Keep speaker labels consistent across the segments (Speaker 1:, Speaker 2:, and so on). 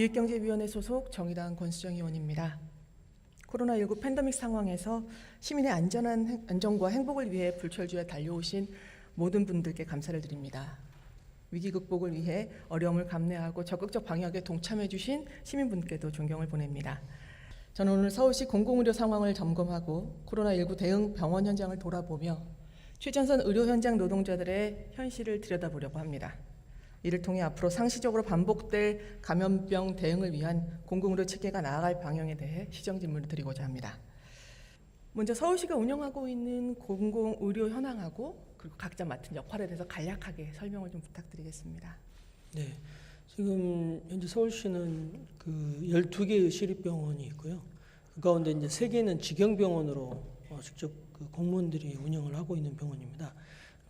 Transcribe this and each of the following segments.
Speaker 1: 기획경제위원회 소속 정의당 권수정 의원입니다. 코로나19 팬데믹 상황에서 시민의 안전한 행- 안전과 행복을 위해 불철주야 달려오신 모든 분들께 감사를 드립니다. 위기 극복을 위해 어려움을 감내하고 적극적 방역에 동참해 주신 시민분께도 존경을 보냅니다. 저는 오늘 서울시 공공의료 상황을 점검하고 코로나19 대응 병원 현장을 돌아보며 최전선 의료 현장 노동자들의 현실을 들여다보려고 합니다. 이를 통해 앞으로 상시적으로 반복될 감염병 대응을 위한 공공의료 체계가 나아갈 방향에 대해 시정 질문을 드리고자 합니다. 먼저 서울시가 운영하고 있는 공공의료 현황하고 그리고 각자 맡은 역할에 대해서 간략하게 설명을 좀 부탁드리겠습니다.
Speaker 2: 네. 지금 현재 서울시는 그 12개의 시립병원이 있고요. 그 가운데 이제 3개는 직영병원으로 어, 직접 그 공무원들이 운영을 하고 있는 병원입니다.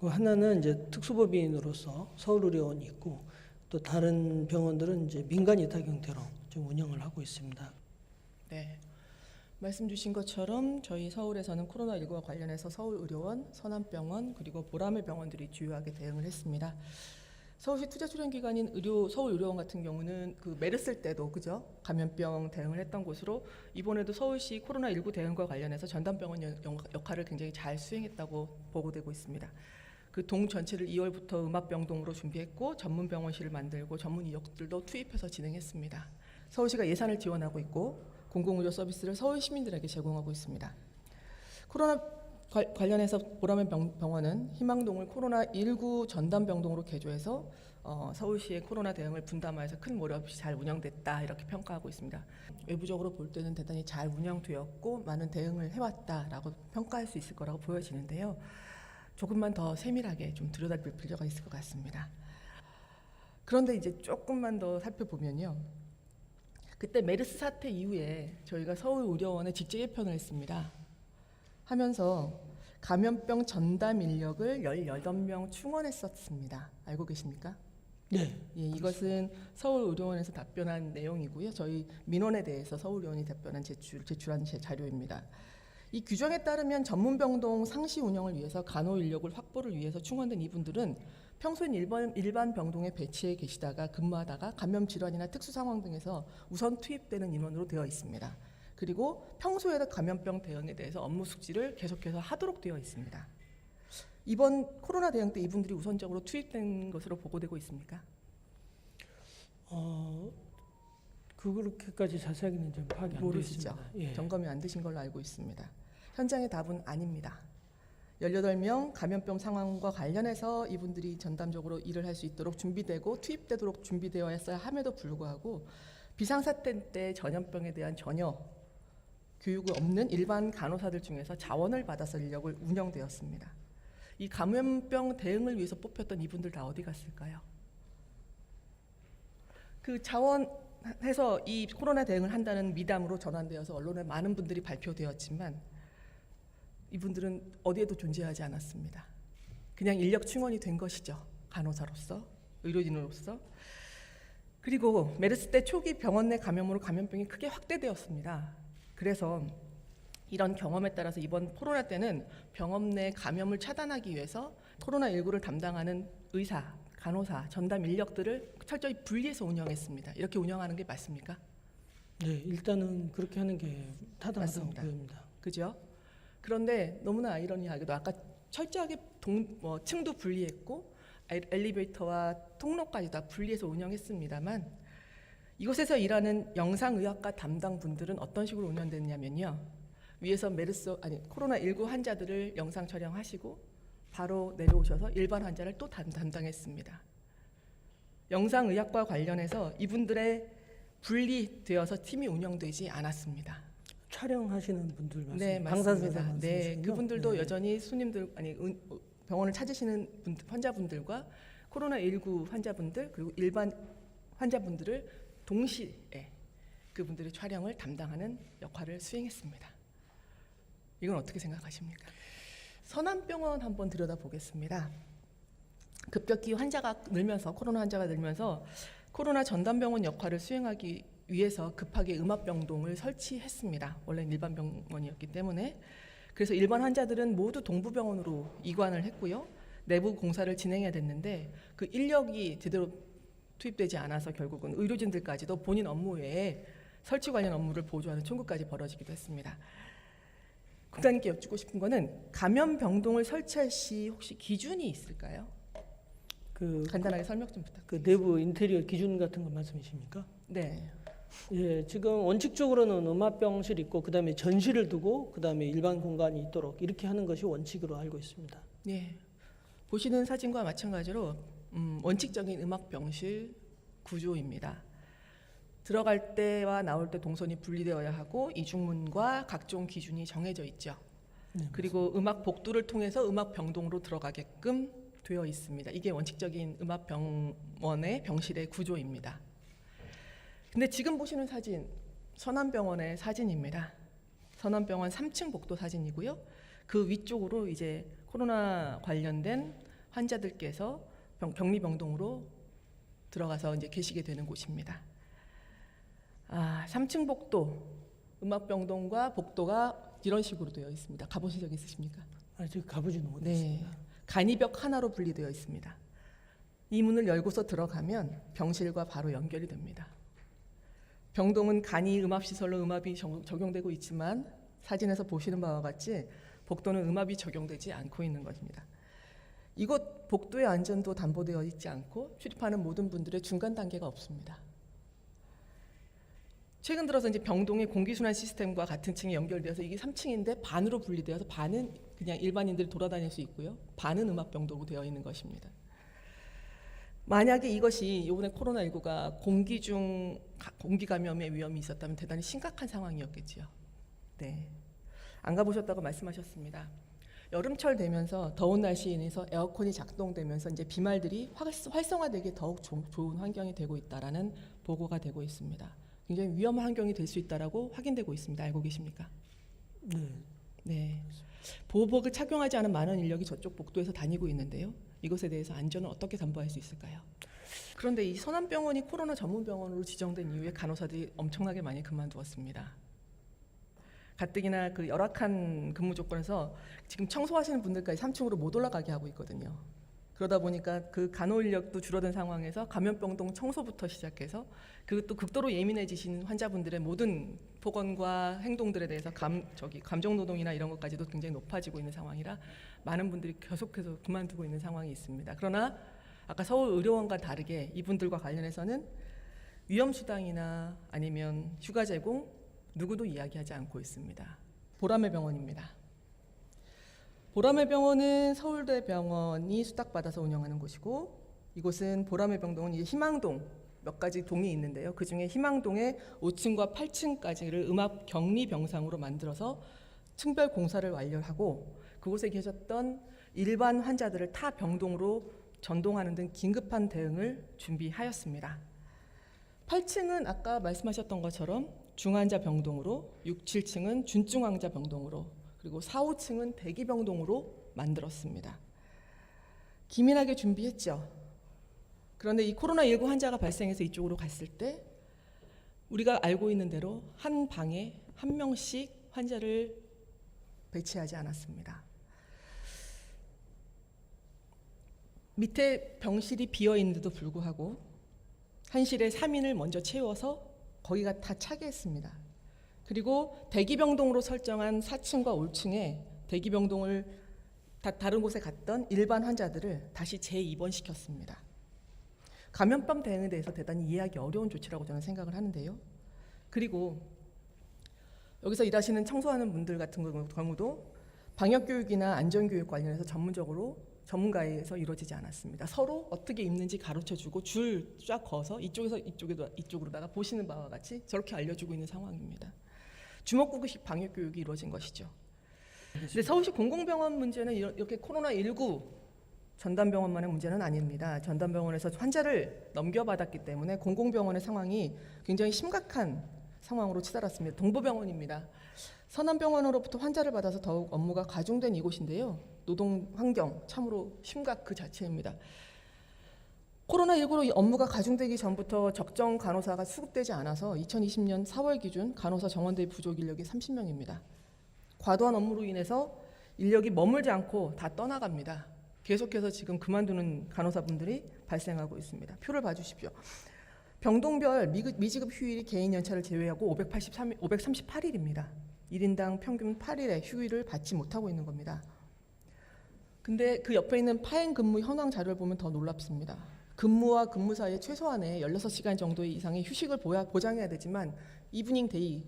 Speaker 2: 그 하나는 이제 특수법인으로서 서울의료원이 있고 또 다른 병원들은 이제 민간 위탁 형태로 지금 운영을 하고 있습니다.
Speaker 1: 네. 말씀 주신 것처럼 저희 서울에서는 코로나19와 관련해서 서울의료원, 서남병원 그리고 보라매 병원들이 주요하게 대응을 했습니다. 서울시 투자 출연 기관인 의료 서울 의료원 같은 경우는 그 메르스 때도 그죠 감염병 대응을 했던 곳으로 이번에도 서울시 코로나 19 대응과 관련해서 전담병원 역할을 굉장히 잘 수행했다고 보고되고 있습니다. 그 동 전체를 2월부터 음압병동으로 준비했고 전문 병원실을 만들고 전문 인력들도 투입해서 진행했습니다. 서울시가 예산을 지원하고 있고 공공의료 서비스를 서울 시민들에게 제공하고 있습니다. 코로나 관- 관련해서 보라매 병, 병원은 희망동을 코로나19 전담병동으로 개조해서 어, 서울시의 코로나 대응을 분담하여서 큰 무리 없이 잘 운영됐다 이렇게 평가하고 있습니다. 외부적으로 볼 때는 대단히 잘 운영되었고 많은 대응을 해왔다라고 평가할 수 있을 거라고 보여지는데요. 조금만 더 세밀하게 좀 들여다볼 필요가 있을 것 같습니다. 그런데 이제 조금만 더 살펴보면요. 그때 메르스 사태 이후에 저희가 서울 의료원에 직접 예편을 했습니다. 하면서 감염병 전담 인력을 18명 충원했었습니다. 알고 계십니까?
Speaker 2: 네.
Speaker 1: 예, 이것은 서울 의료원에서 답변한 내용이고요. 저희 민원에 대해서 서울 의원이 답변한 제출, 제출한 제 자료입니다. 이 규정에 따르면 전문병동 상시 운영을 위해서 간호 인력을 확보를 위해서 충원된 이분들은 평소엔 일반, 일반 병동에 배치해 계시다가 근무하다가 감염 질환이나 특수 상황 등에서 우선 투입되는 인원으로 되어 있습니다. 그리고 평소에도 감염병 대응에 대해서 업무 숙지를 계속해서 하도록 되어 있습니다. 이번 코로나 대응 때 이분들이 우선적으로 투입된 것으로 보고되고 있습니까?
Speaker 2: 어, 그렇게까지 자세하게는 좀 파악이 안
Speaker 1: 모르시죠?
Speaker 2: 예.
Speaker 1: 점검이 안 되신 걸로 알고 있습니다. 현장의 답은 아닙니다. 18명 감염병 상황과 관련해서 이분들이 전담적으로 일을 할 수 있도록 준비되고 투입되도록 준비되어야 함에도 불구하고 비상사태 때 전염병에 대한 전혀 교육이 없는 일반 간호사들 중에서 자원을 받아서 인력을 운영되었습니다. 이 감염병 대응을 위해서 뽑혔던 이분들 다 어디 갔을까요? 그 자원 해서 이 코로나 대응을 한다는 미담으로 전환되어서 언론에 많은 분들이 발표되었지만 이분들은 어디에도 존재하지 않았습니다. 그냥 인력 충원이 된 것이죠. 간호사로서, 의료진으로서. 그리고 메르스 때 초기 병원 내 감염으로 감염병이 크게 확대되었습니다. 그래서 이런 경험에 따라서 이번 코로나 때는 병원 내 감염을 차단하기 위해서 코로나19를 담당하는 의사, 간호사, 전담 인력들을 철저히 분리해서 운영했습니다. 이렇게 운영하는 게 맞습니까?
Speaker 2: 네, 일단은 그렇게 하는 게 타당하다고
Speaker 1: 맞습니다.
Speaker 2: 보입니다.
Speaker 1: 그죠? 그런데 너무나 아이러니하게도 아까 철저하게 동, 뭐, 층도 분리했고 엘- 엘리베이터와 통로까지 다 분리해서 운영했습니다만 이곳에서 일하는 영상의학과 담당 분들은 어떤 식으로 운영됐냐면요 위에서 메르스 아니 코로나 19 환자들을 영상 촬영하시고 바로 내려오셔서 일반 환자를 또 담- 담당했습니다. 영상의학과 관련해서 이분들의 분리되어서 팀이 운영되지 않았습니다.
Speaker 2: 촬영하시는 분들 말씀,
Speaker 1: 네, 맞습니다. 네. 그분들도
Speaker 2: 네.
Speaker 1: 여전히 손님들 아니 은- 어, 병원을 찾으시는 분, 환자분들과 코로나 19 환자분들 그리고 일반 환자분들을 동시에 그분들의 촬영을 담당하는 역할을 수행했습니다. 이건 어떻게 생각하십니까? 서남병원 한번 들여다 보겠습니다. 급격히 환자가 늘면서 코로나 환자가 늘면서 코로나 전담병원 역할을 수행하기 위해서 급하게 음압병동을 설치했습니다. 원래 는 일반 병원이었기 때문에 그래서 일반 환자들은 모두 동부병원으로 이관을 했고요. 내부 공사를 진행해야 됐는데 그 인력이 제대로 투입되지 않아서 결국은 의료진들까지도 본인 업무 외에 설치 관련 업무를 보조하는 총구까지 벌어지기도 했습니다. 국장님께 여쭙고 싶은 거는 감염 병동을 설치할 시 혹시 기준이 있을까요?
Speaker 2: 그,
Speaker 1: 간단하게 설명 좀 부탁드립니다.
Speaker 2: 그 내부 인테리어 기준 같은 거 말씀이십니까?
Speaker 1: 네.
Speaker 2: 예, 지금 원칙적으로는 음압병실 있고 그다음에 전실을 두고 그다음에 일반 공간이 있도록 이렇게 하는 것이 원칙으로 알고 있습니다.
Speaker 1: 예. 보시는 사진과 마찬가지로 음, 원칙적인 음악 병실 구조입니다. 들어갈 때와 나올 때 동선이 분리되어야 하고 이중문과 각종 기준이 정해져 있죠.
Speaker 2: 네,
Speaker 1: 그리고 음악 복도를 통해서 음악 병동으로 들어가게끔 되어 있습니다. 이게 원칙적인 음악 병원의 병실의 구조입니다. 근데 지금 보시는 사진 선암병원의 사진입니다. 선암병원 3층 복도 사진이고요. 그 위쪽으로 이제 코로나 관련된 환자들께서 병, 격리 병동으로 들어가서 이제 계시게 되는 곳입니다. 아, 3층 복도 음압병동과 복도가 이런 식으로 되어 있습니다. 가보신 적 있으십니까?
Speaker 2: 아직 가보지는
Speaker 1: 네.
Speaker 2: 못했습니다.
Speaker 1: 간이벽 하나로 분리되어 있습니다. 이 문을 열고서 들어가면 병실과 바로 연결이 됩니다. 병동은 간이 음압시설로 음압이 적- 적용되고 있지만 사진에서 보시는 바와 같이 복도는 음압이 적용되지 않고 있는 것입니다. 이곳 복도의 안전도 담보되어 있지 않고 출입하는 모든 분들의 중간 단계가 없습니다. 최근 들어서 이제 병동의 공기순환 시스템과 같은 층이 연결되어서 이게 3층인데 반으로 분리되어서 반은 그냥 일반인들이 돌아다닐 수 있고요. 반은 음압병도로 되어 있는 것입니다. 만약에 이것이 이번에 코로나19가 공기 중 가- 공기 감염의 위험이 있었다면 대단히 심각한 상황이었겠지요. 네. 안 가보셨다고 말씀하셨습니다. 여름철 되면서 더운 날씨에 인해서 에어컨이 작동되면서 이제 비말들이 활- 활성화되기 더욱 조- 좋은 환경이 되고 있다라는 보고가 되고 있습니다. 굉장히 위험한 환경이 될 수 있다라고 확인되고 있습니다. 알고 계십니까?
Speaker 2: 네.
Speaker 1: 네. 보호복을 착용하지 않은 많은 인력이 저쪽 복도에서 다니고 있는데요. 이것에 대해서 안전을 어떻게 담보할 수 있을까요? 그런데 이 선암병원이 코로나 전문 병원으로 지정된 이후에 간호사들이 엄청나게 많이 그만두었습니다. 가뜩이나 그 열악한 근무 조건에서 지금 청소하시는 분들까지 3층으로 못 올라가게 하고 있거든요. 그러다 보니까 그 간호 인력도 줄어든 상황에서 감염병동 청소부터 시작해서 또 극도로 예민해지신 환자분들의 모든 폭언과 행동들에 대해서 감 저기 감정 노동이나 이런 것까지도 굉장히 높아지고 있는 상황이라 많은 분들이 계속해서 그만두고 있는 상황이 있습니다. 그러나 아까 서울 의료원과 다르게 이분들과 관련해서는 위험 수당이나 아니면 휴가 제공 누구도 이야기하지 않고 있습니다. 보람의 병원입니다. 보람의 병원은 서울대 병원이 수탁받아서 운영하는 곳이고 이곳은 보람의 병동은 이제 희망동 몇 가지 동이 있는데요. 그 중에 희망동의 5층과 8층까지를 음압 격리 병상으로 만들어서 층별 공사를 완료하고 그곳에 계셨던 일반 환자들을 타 병동으로 전동하는 등 긴급한 대응을 준비하였습니다. 8층은 아까 말씀하셨던 것처럼 중환자 병동으로 6, 7층은 준중환자 병동으로 그리고 4, 5층은 대기 병동으로 만들었습니다. 기민하게 준비했죠. 그런데 이 코로나19 환자가 발생해서 이쪽으로 갔을 때 우리가 알고 있는 대로 한 방에 한 명씩 환자를 배치하지 않았습니다. 밑에 병실이 비어 있는데도 불구하고 한실에 3인을 먼저 채워서 거기가 다 차게 했습니다. 그리고 대기병동으로 설정한 4층과 5층에 대기병동을 다 다른 곳에 갔던 일반 환자들을 다시 재입원시켰습니다. 감염병 대응에 대해서 대단히 이해하기 어려운 조치라고 저는 생각을 하는데요. 그리고 여기서 일하시는 청소하는 분들 같은 경우- 경우도 방역 교육이나 안전 교육 관련해서 전문적으로 전문가에 의해서 이루어지지 않았습니다. 서로 어떻게 입는지 가르쳐 주고 줄 쫙 거서 이쪽에서 이쪽에도 이쪽으로다가 보시는 바와 같이 저렇게 알려주고 있는 상황입니다. 주먹구구식 방역 교육이 이루어진 것이죠. 근데 서울시 공공병원 문제는 이렇게 코로나 19 전담병원만의 문제는 아닙니다. 전담병원에서 환자를 넘겨받았기 때문에 공공병원의 상황이 굉장히 심각한 상황으로 치달았습니다. 동부병원입니다. 선암병원으로부터 환자를 받아서 더욱 업무가 가중된 이곳인데요. 노동 환경 참으로 심각 그 자체입니다. 코로나19로 이 업무가 가중되기 전부터 적정 간호사가 수급되지 않아서 2020년 4월 기준 간호사 정원대 부족 인력이 30명입니다. 과도한 업무로 인해서 인력이 머물지 않고 다 떠나갑니다. 계속해서 지금 그만두는 간호사분들이 발생하고 있습니다. 표를 봐주십시오. 병동별 미지급 휴일이 개인 연차를 제외하고 583, 538일입니다. 1인당 평균 8일의 휴일을 받지 못하고 있는 겁니다. 근데 그 옆에 있는 파행 근무 현황 자료를 보면 더 놀랍습니다. 근무와 근무 사이에 최소한의 16시간 정도의 이상의 휴식을 보장해야 되지만 이브닝 데이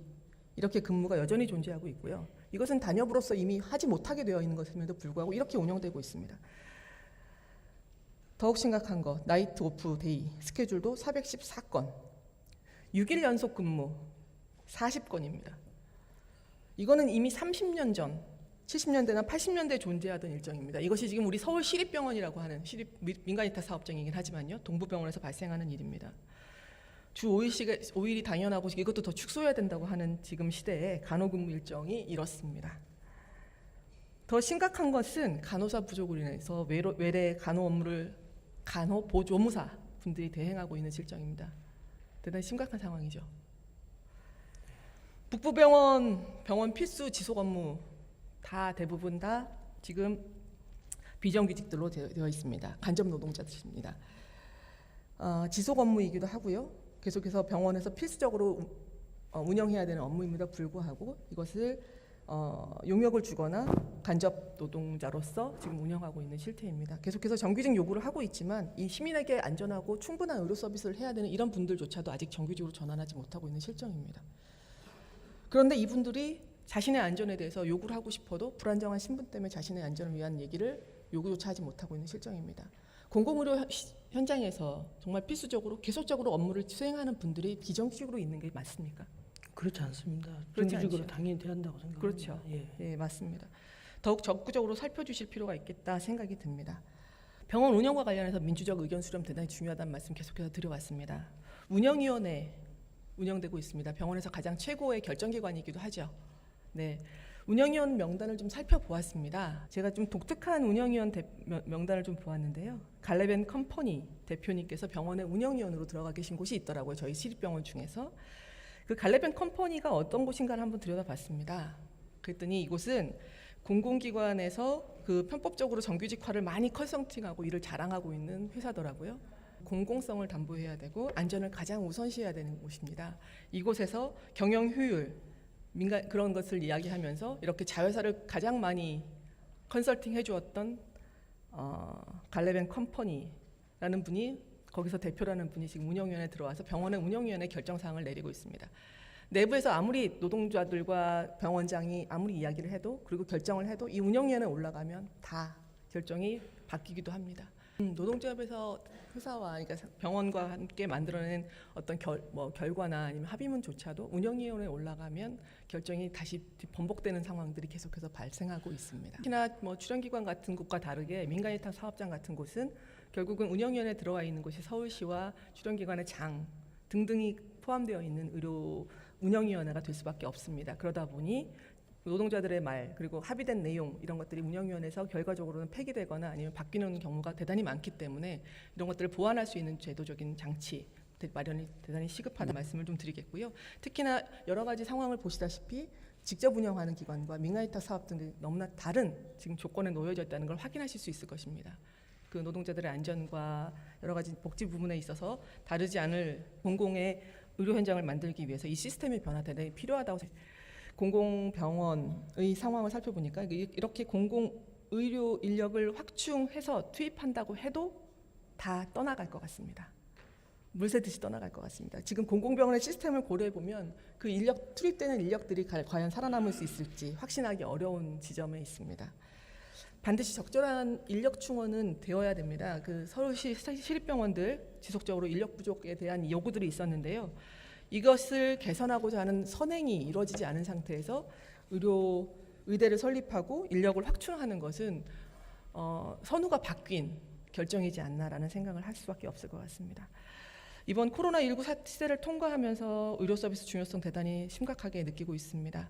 Speaker 1: 이렇게 근무가 여전히 존재하고 있고요. 이것은 단협으로서 이미 하지 못하게 되어 있는 것임에도 불구하고 이렇게 운영되고 있습니다. 더욱 심각한 것, 나이트 오프 데이 스케줄도 414건, 6일 연속 근무 40건입니다. 이거는 이미 30년 전, 70년대나 80년대에 존재하던 일정입니다. 이것이 지금 우리 서울 시립병원이라고 하는 시립 미- 민간이타 사업장이긴 하지만요, 동부병원에서 발생하는 일입니다. 주 5일씩 5일이 당연하고 이것도 더 축소해야 된다고 하는 지금 시대에 간호근무 일정이 이렇습니다. 더 심각한 것은 간호사 부족으로 인해서 외래 간호 업무를 간호 보조무사 분들이 대행하고 있는 실정입니다. 대단히 심각한 상황이죠. 북부병원 병원 필수 지속 업무 다 대부분 다 지금 비정규직들로 되어, 있습니다. 간접 노동자들입니다. 어, 지속 업무이기도 하고요. 계속해서 병원에서 필수적으로 우- 어, 운영해야 되는 업무임에도 불구하고 이것을 어, 용역을 주거나 간접 노동자로서 지금 운영하고 있는 실태입니다. 계속해서 정규직 요구를 하고 있지만 이 시민에게 안전하고 충분한 의료 서비스를 해야 되는 이런 분들조차도 아직 정규직으로 전환하지 못하고 있는 실정입니다. 그런데 이분들이 자신의 안전에 대해서 요구를 하고 싶어도 불안정한 신분 때문에 자신의 안전을 위한 얘기를 요구조차 하지 못하고 있는 실정입니다. 공공의료 현- 현장에서 정말 필수적으로 계속적으로 업무를 수행하는 분들이 비정규직으로 있는 게 맞습니까?
Speaker 2: 그렇지 않습니다. 정규직으로. 당연히 돼야 한다고 생각합니다.
Speaker 1: 그렇죠.
Speaker 2: 예.
Speaker 1: 예, 맞습니다. 더욱 적극적으로 살펴주실 필요가 있겠다 생각이 듭니다. 병원 운영과 관련해서 민주적 의견 수렴 대단히 중요하다는 말씀 계속해서 드려왔습니다. 운영위원회 운영되고 있습니다. 병원에서 가장 최고의 결정기관이기도 하죠. 네. 운영위원 명단을 좀 살펴보았습니다. 제가 좀 독특한 운영위원 대- 명- 명단을 좀 보았는데요. 갈레벤 컴퍼니 대표님께서 병원의 운영위원으로 들어가 계신 곳이 있더라고요. 저희 시립병원 중에서. 그 갈레벤 컴퍼니가 어떤 곳인가를 한번 들여다봤습니다. 그랬더니 이곳은 공공기관에서 그 편법적으로 정규직화를 많이 컨설팅하고 이를 자랑하고 있는 회사더라고요. 공공성을 담보해야 되고 안전을 가장 우선시해야 되는 곳입니다. 이곳에서 경영 효율, 민간 그런 것을 이야기하면서 이렇게 자회사를 가장 많이 컨설팅 해주었던 어, 갈레벤 컴퍼니라는 분이 거기서 대표라는 분이 지금 운영위원회에 들어와서 병원의 운영위원회 결정 사항을 내리고 있습니다. 내부에서 아무리 노동자들과 병원장이 아무리 이야기를 해도 그리고 결정을 해도 이 운영위원회 올라가면 다 결정이 바뀌기도 합니다. 음, 노동조합에서 회사와 그러니까 병원과 함께 만들어낸 어떤 결, 뭐 결과나 아니면 합의문조차도 운영위원회에 올라가면 결정이 다시 번복되는 상황들이 계속해서 발생하고 있습니다. 특히나 뭐 출연기관 같은 곳과 다르게 민간위탁 사업장 같은 곳은 결국은 운영위원회에 들어와 있는 곳이 서울시와 출연기관의 장 등등이 포함되어 있는 의료 운영위원회가 될 수밖에 없습니다. 그러다 보니 노동자들의 말 그리고 합의된 내용 이런 것들이 운영위원회에서 결과적으로는 폐기되거나 아니면 바뀌는 경우가 대단히 많기 때문에 이런 것들을 보완할 수 있는 제도적인 장치 대- 마련이 대단히 시급하다 말씀을 좀 드리겠고요. 특히나 여러 가지 상황을 보시다시피 직접 운영하는 기관과 민간위탁 사업 등이 너무나 다른 지금 조건에 놓여져 있다는 걸 확인하실 수 있을 것입니다. 그 노동자들의 안전과 여러 가지 복지 부분에 있어서 다르지 않을 공공의 의료 현장을 만들기 위해서 이 시스템의 변화 대단히 필요하다고. 공공병원의 상황을 살펴보니까 이- 이렇게 공공 의료 인력을 확충해서 투입한다고 해도 다 떠나갈 것 같습니다. 물새듯이 떠나갈 것 같습니다. 지금 공공병원의 시스템을 고려해 보면 그 인력 투입되는 인력들이 가- 과연 살아남을 수 있을지 확신하기 어려운 지점에 있습니다. 반드시 적절한 인력 충원은 되어야 됩니다. 그 서울시 시- 시립병원들 지속적으로 인력 부족에 대한 요구들이 있었는데요. 이것을 개선하고자 하는 선행이 이루어지지 않은 상태에서 의료 의대를 설립하고 인력을 확충하는 것은 어, 선우가 바뀐 결정이지 않나라는 생각을 할 수밖에 없을 것 같습니다. 이번 코로나19 시대를 통과하면서 의료 서비스 중요성 대단히 심각하게 느끼고 있습니다.